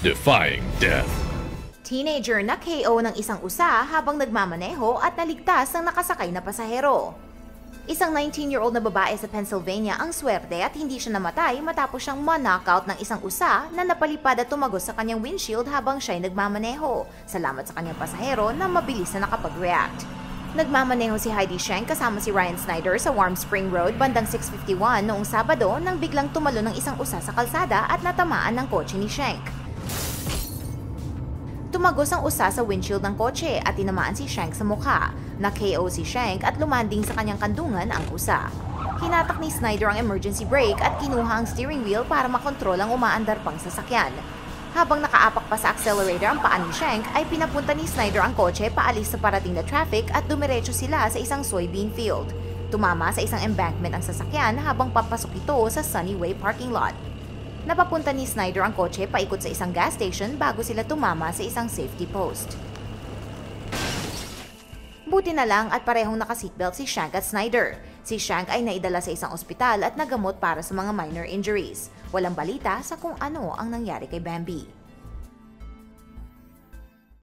defying death. Teenager na KO ng isang usa habang nagmamaneho at naligtas ng nakasakay na pasahero. Isang 19-year-old na babae sa Pennsylvania ang swerte at hindi siya namatay matapos siyang ma-knockout ng isang usa na napalipad at tumagos sa kanyang windshield habang siya'y nagmamaneho. Salamat sa kanyang pasahero na mabilis na nakapag-react. Nagmamaneho si Heidi Schenk kasama si Ryan Snyder sa Warm Spring Road bandang 6.51 noong Sabado nang biglang tumalo ng isang usa sa kalsada at natamaan ng kotse ni Schenk. Tumagos ang usa sa windshield ng kotse at tinamaan si Shank sa mukha. Na-KO si Shank at lumanding sa kanyang kandungan ang usa. Hinatak ni Snyder ang emergency brake at kinuha ang steering wheel para makontrol ang umaandar pang sasakyan. Habang nakaapak pa sa accelerator ang paa ni Shank, ay pinapunta ni Snyder ang kotse paalis sa parating na traffic at dumiretso sila sa isang soybean field. Tumama sa isang embankment ang sasakyan habang papasok ito sa Sunnyway parking lot. Napapunta ni Snyder ang kotse paikot sa isang gas station bago sila tumama sa isang safety post. Buti na lang at parehong naka-seatbelt si Shank at Snyder. Si Shank ay naidala sa isang ospital at nagamot para sa mga minor injuries. Walang balita sa kung ano ang nangyari kay Bambi.